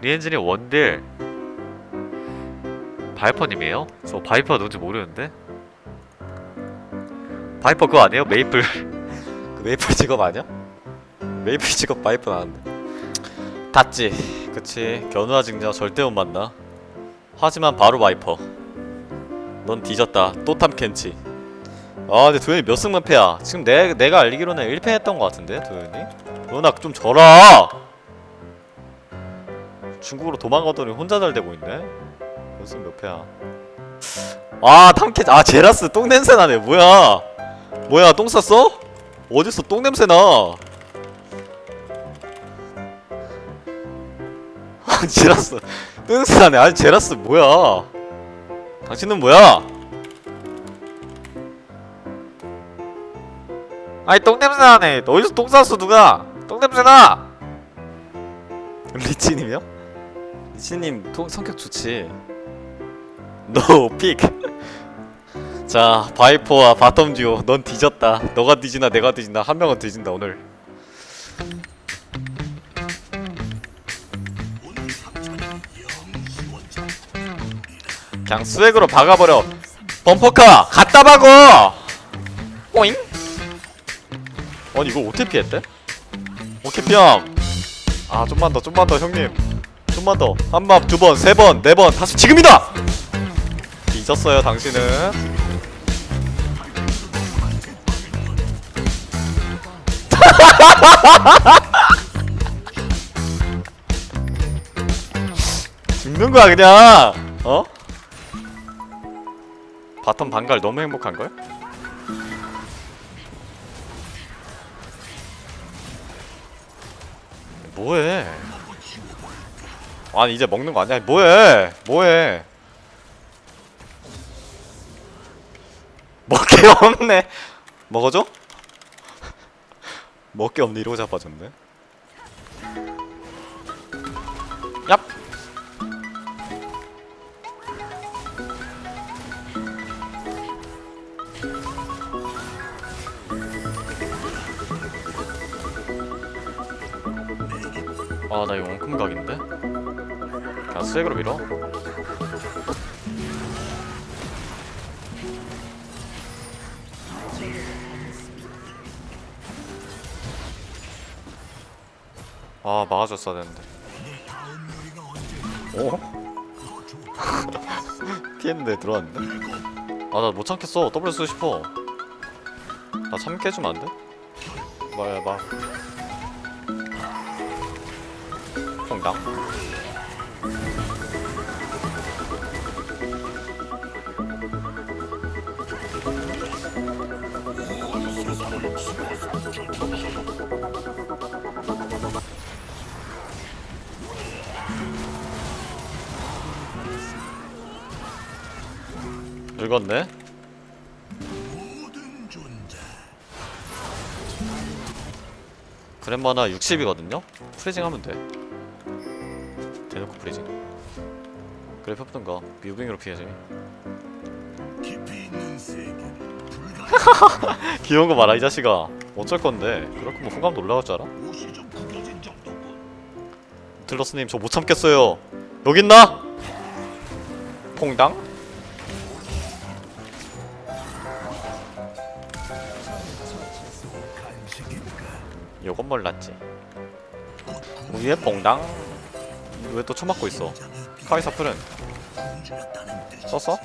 리엔진이 원딜 바이퍼님이에요? 저 바이퍼 누군지 모르는데? 바이퍼 그거 아니에요? 메이플? 그 메이플 직업 아니야? 메이플 직업 바이프 나왔는데 닿지. 그치. 견우와 직녀 절대 못 만나. 하지만 바로 바이퍼. 넌 뒤졌다. 또 탐켄치. 아 근데 도현이 몇 승만 패야? 지금 내, 내가 알기로는 1패 했던 것 같은데 도현이? 도현아 좀 져라 중국으로 도망가더니 혼자 잘 되고 있네 몇승몇 패야 아 탐켄치 아 제라스 똥 냄새 나네 뭐야 뭐야 똥 쌌어? 어딨어 똥 냄새 나. 아 제라스 똥 냄새 나네. 아니 제라스 뭐야? 당신은 뭐야? 아니 똥 냄새 나네. 어디서 똥 쌌어 누가? 똥 냄새 나. 리치님이요? 리치님 통, 성격 좋지. 노 픽. 자 바이퍼와 바텀 듀오 넌 뒤졌다. 너가 뒤지나 내가 뒤지나 한 명은 뒤진다 오늘. 그냥 스웩으로 박아버려. 범퍼카 갖다 박어! 꼬잉? 아니 이거 어떻게 피했대? 오케이 피함 아 좀만 더 좀만 더 형님 좀만 더한번두번 세 번 네 번 다섯 지금이다 뒤졌어요 당신은 죽는 거야 그냥 어? 바텀 반갈 너무 행복한 걸? 뭐해? 아니 이제 먹는 거 아니야? 뭐해? 뭐해? 먹게 없네. 먹어줘? 먹게 없네 이러고 자빠졌네. 얍. 아, 나 이거 원금 각인데? 그냥 스웩으로 밀어? 아, 막아줬어야 되는데. 어? 피했는데 들어왔는데? 아, 나 못 참겠어. W 쓰고 싶어. 나 참게 해주면 안 돼? 뭐야, 막. 퐁당. 읽었네. 그랜마나 60이거든요? 프리징 하면 돼. 대놓고 프리징. 그래 펴던가 뮤빙으로 피해야지. 귀여운 거 봐라 이 자식아. 어쩔 건데. 그럴 거면 호감도 올라갈 줄 알아? 딜러스님 저 못 참겠어요. 여기 있나? 퐁당? 요건 몰랐지. 위에 퐁당. 왜또 쳐맞고 있어? 카이사 풀은 썼어?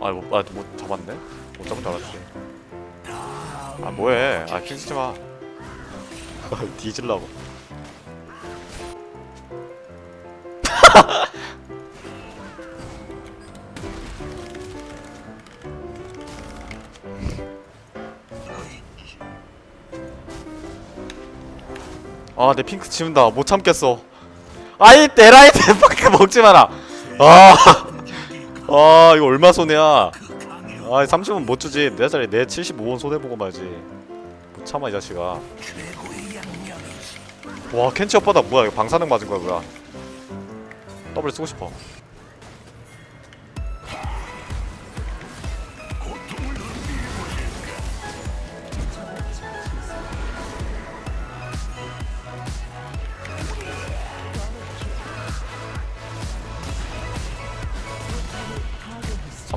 아, 못, 아, 못 잡았네? 못 잡은 줄 알았지. 아, 뭐해. 아, 킹 쓰지 마. 뒤질라고. 아, 내 핑크 치운다. 못 참겠어. 아이, 내라이트 팍 먹지 마라. 아, 아, 이거 얼마 손해야. 아, 30원 못 주지. 내 자리 내 75원 손해 보고 말지. 못 참아 이 자식아. 와, 켄치 오빠다 뭐야? 이거 방사능 맞은 거야 뭐야? 더블 쓰고 싶어.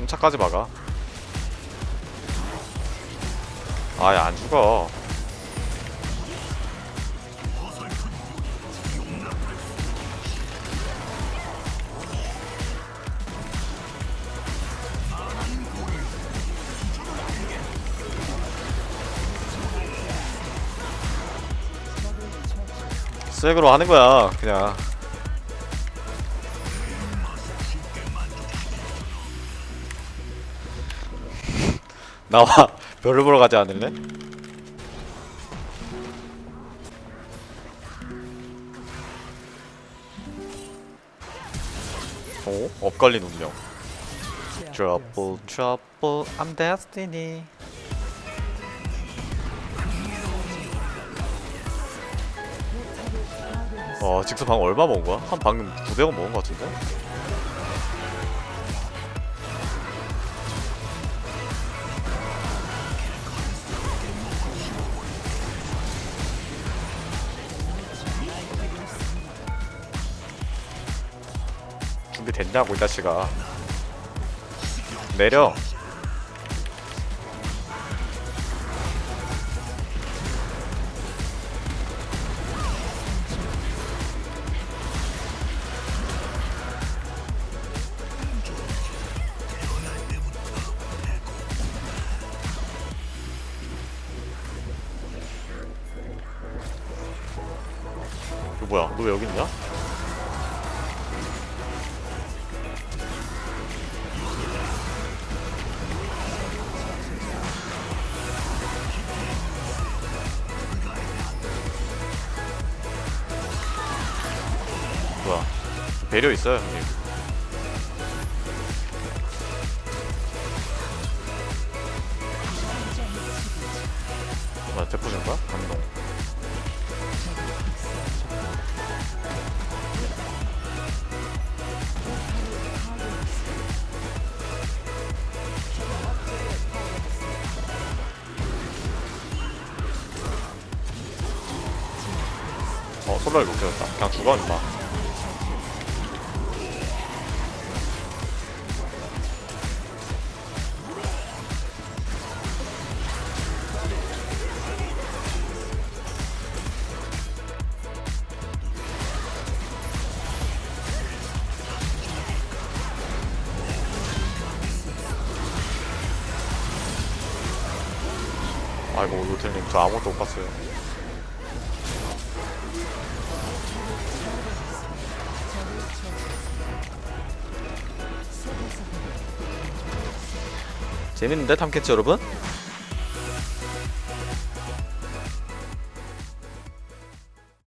차까지 막아. 아야 안 죽어. 스웩으로 하는 거야 그냥 나와 별을 보러 가지 않을래? 오? 엇갈린 운명 Trouble, trouble, I'm destiny 어, 직접 방금 얼마 먹은 거야? 한 방금 900원 먹은 거 같은데? 준비됐냐고 이 자식아 내려 뭐야 너 왜 여기 있냐? 뭐야 배려 있어요 형님 뭐야 대포 준 거야? 감동 어 솔라를 못 깨웠다. 그냥 죽어 임마. 아이고 로텔님 저 아무것도 못 봤어요 재밌는데 탐캐치 여러분?